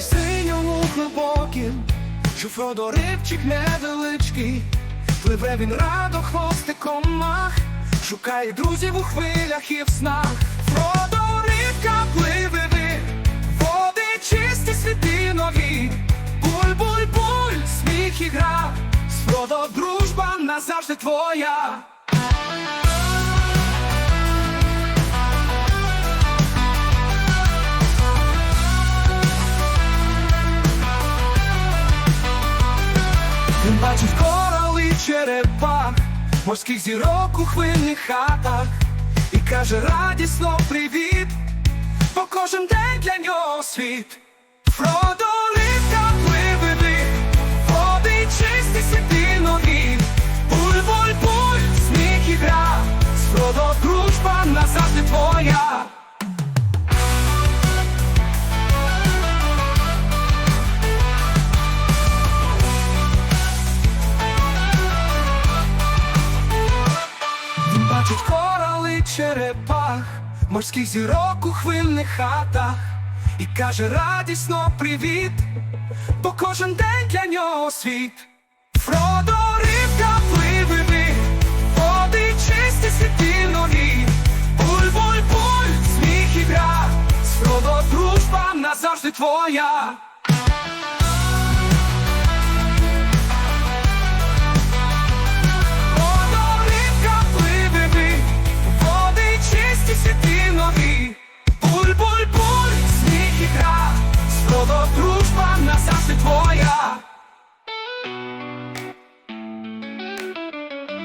морі синьому глибоким, що Фьодоривчик невеличкий, пливе він радо хвостиком мах, шукає друзів у хвилях і в снах. Фродорівка пливе ви, води чисті світи нові, буль-буль-буль, сміх і гра, Спродо дружба назавжди твоя. Бачить корали черепах, морських зірок у хвильних хатах і каже радісно привіт, бо кожен день для нього світ. Фродо рибка пливе ви, води чисті світи нові. Буль-буль-буль, сміх і гра, з Фродо дружба назавжди твоя. Черепах, морських зірок у хвильних хатах, і каже радісно привіт, бо кожен день для нього світ. Фродо рибка пливе ви, води чисті світи нові. Буль-буль-буль, сміх і гра, Фродо дружба назавжди твоя.